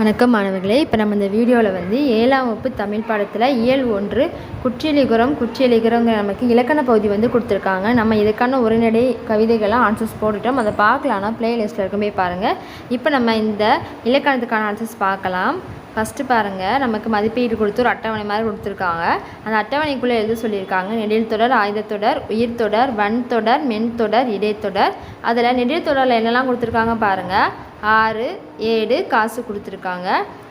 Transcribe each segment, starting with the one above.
வணக்கம் மாணவர்களே. இப்போ நம்ம இந்த வீடியோவில் வந்து ஏழாம் வகுப்பு தமிழ் பாடத்தில் இயல் ஒன்று குற்றியலிகுரம் குற்றியலிகுரங்கிற நமக்கு இலக்கண பகுதி வந்து கொடுத்துருக்காங்க. நம்ம இதுக்கான உரைநடை கவிதைகள்லாம் ஆன்சர்ஸ் போட்டுட்டோம். அதை பார்க்கலாம்னா பிளேலிஸ்ட்டில் இருக்கும் போய் பாருங்கள் இப்போ நம்ம இந்த இலக்கணத்துக்கான ஆன்சர்ஸ் பார்க்கலாம். ஃபஸ்ட்டு பாருங்கள் நமக்கு மதிப்பீடு கொடுத்து ஒரு அட்டவணை மாதிரி கொடுத்துருக்காங்க. அந்த அட்டவணைக்குள்ளே எழுத சொல்லியிருக்காங்க? நெடில் தொடர் ஆயுதத்தொடர் உயிர்த்தொடர் வன்தொடர் மென்தொடர் இடைத்தொடர். அதில் நெடில் தொடரில் என்னெல்லாம் கொடுத்துருக்காங்க பாருங்கள் ஆறு ஏழு காசு கொடுத்துருக்காங்க.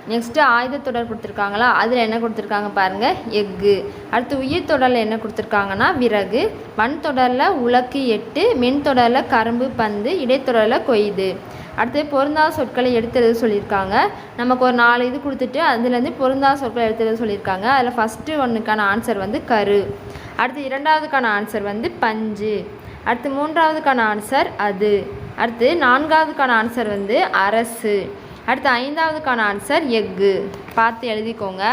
நெக்ஸ்ட்டு ஆயுதத்தொடர் கொடுத்துருக்காங்களா? அதில் என்ன கொடுத்துருக்காங்க பாருங்கள் எஃகு. அடுத்து உயிர் தொடரில் என்ன கொடுத்துருக்காங்கன்னா விறகு. மண் தொடரில் உலக்கு எட்டு மென் தொடரில் கரும்பு பந்து இடைத்தொடரில் கொய்து. அடுத்து பொருந்தாத சொற்களை எடுத்துறது சொல்லியிருக்காங்க. நமக்கு ஒரு நாலு இது கொடுத்துட்டு அதுலேருந்து பொருந்தாத சொற்களை எடுத்துறது சொல்லியிருக்காங்க. அதில் ஃபஸ்ட்டு ஒன்றுக்கான ஆன்சர் வந்து கரு. அடுத்து இரண்டாவதுக்கான ஆன்சர் வந்து பஞ்சு. அடுத்து மூன்றாவதுக்கான ஆன்சர் அது. அடுத்து நான்காவதுக்கான ஆன்சர் வந்து அரசு. அடுத்து ஐந்தாவதுக்கான ஆன்சர் எஃகு. பார்த்து எழுதிக்கோங்க.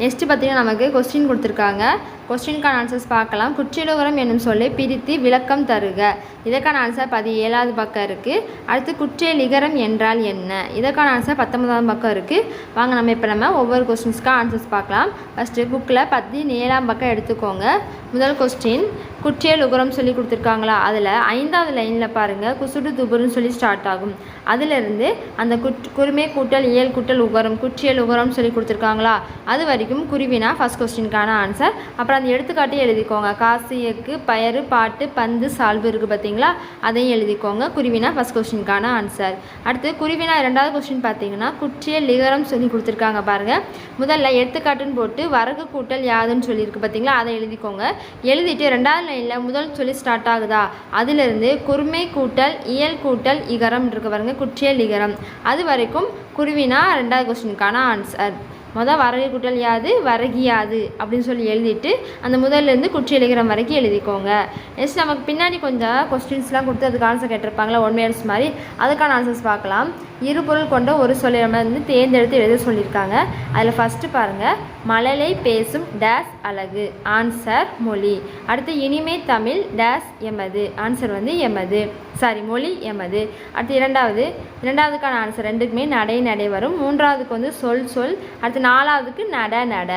நெக்ஸ்ட்டு பார்த்தீங்கன்னா நமக்கு கொஸ்டின் கொடுத்துருக்காங்க. கொஸ்டினுக்கான ஆன்சர்ஸ் பார்க்கலாம். குற்றியலுகரம் என்னும் சொல்லை பிரித்து விளக்கம் தருக. இதற்கான ஆன்சர் பதி ஏழாவது பக்கம் இருக்குது அடுத்து குற்றியலிகரம் என்றால் என்ன? இதற்கான ஆன்சர் பத்தொன்பதாம் பக்கம் இருக்குது வாங்க நம்ம இப்போ நம்ம ஒவ்வொரு கொஸ்டின்ஸ்க்காக ஆன்சர்ஸ் பார்க்கலாம். ஃபஸ்ட்டு புக்கில் பதினேழாம் ஏழாம் பக்கம் எடுத்துக்கோங்க. முதல் கொஸ்டின் குற்றியல் உகரம் சொல்லி கொடுத்துருக்காங்களா? அதில் ஐந்தாவது லைனில் பாருங்கள் குசுடு துபுருன்னு சொல்லி ஸ்டார்ட் ஆகும். அதிலிருந்து அந்த குட் குருமே கூட்டல் இயல் கூட்டல் உகரம் குற்றியல் உகரம் சொல்லி கொடுத்துருக்காங்களா? அது வரைக்கும் குருவினா ஃபஸ்ட் கொஸ்டினுக்கான ஆன்சர் அப்புறம் அந்த எடுத்துக்காட்டையும் எழுதிக்கோங்க. காசியக்கு பயறு பாட்டு பந்து சால்வு இருக்குது பார்த்தீங்களா? அதையும் எழுதிக்கோங்க. குருவினா ஃபஸ்ட் கொஸ்டினுக்கான ஆன்சர் அடுத்து குருவினா ரெண்டாவது கொஸ்டின் பார்த்தீங்கன்னா குற்றிய லிகரம் சொல்லி கொடுத்துருக்காங்க பாருங்கள் முதல்ல எடுத்துக்காட்டுன்னு போட்டு வரகு கூட்டல் யாதுன்னு சொல்லியிருக்கு பார்த்தீங்களா? அதை எழுதிக்கோங்க. எழுதிட்டு ரெண்டாவது லைனில் முதல் சொல்லி ஸ்டார்ட் ஆகுதா? அதிலிருந்து குருமை கூட்டல் இயல் கூட்டல் இகரம் இருக்கு பாருங்கள் குற்றியல் லிகரம். அது வரைக்கும் குருவினா ரெண்டாவது கொஸ்டினுக்கான ஆன்சர் மொதல் வரகு குட்டல் யாது வரகியாது அப்படின்னு சொல்லி எழுதிட்டு அந்த முதல்லேருந்து குற்றியலிகரம் வரைக்கும் எழுதிக்கோங்க. நெக்ஸ்ட் நமக்கு பின்னாடி கொஞ்சம் கொஸ்டின்ஸ்லாம் கொடுத்து அதுக்கு ஆன்சர் கேட்டிருப்பாங்களா? ஒன் மினிட்ஸ் மாதிரி. அதுக்கான ஆன்சர்ஸ் பார்க்கலாம். இரு பொருள் கொண்ட ஒரு சொல்லை வந்து தேர்ந்தெடுத்து எழுத சொல்லியிருக்காங்க. அதில் ஃபஸ்ட்டு பாருங்கள் மழலை பேசும் டேஸ் அழகு. ஆன்சர் மொழி. அடுத்து இனிமை தமிழ் டேஸ் எமது. ஆன்சர் வந்து எமது. சாரி மொழி எமது. அடுத்து இரண்டாவது. இரண்டாவதுக்கான ஆன்சர் ரெண்டுக்குமே நடை நடை வரும். மூன்றாவதுக்கு வந்து சொல் சொல். அடுத்து நாலாவதுக்கு நட நட.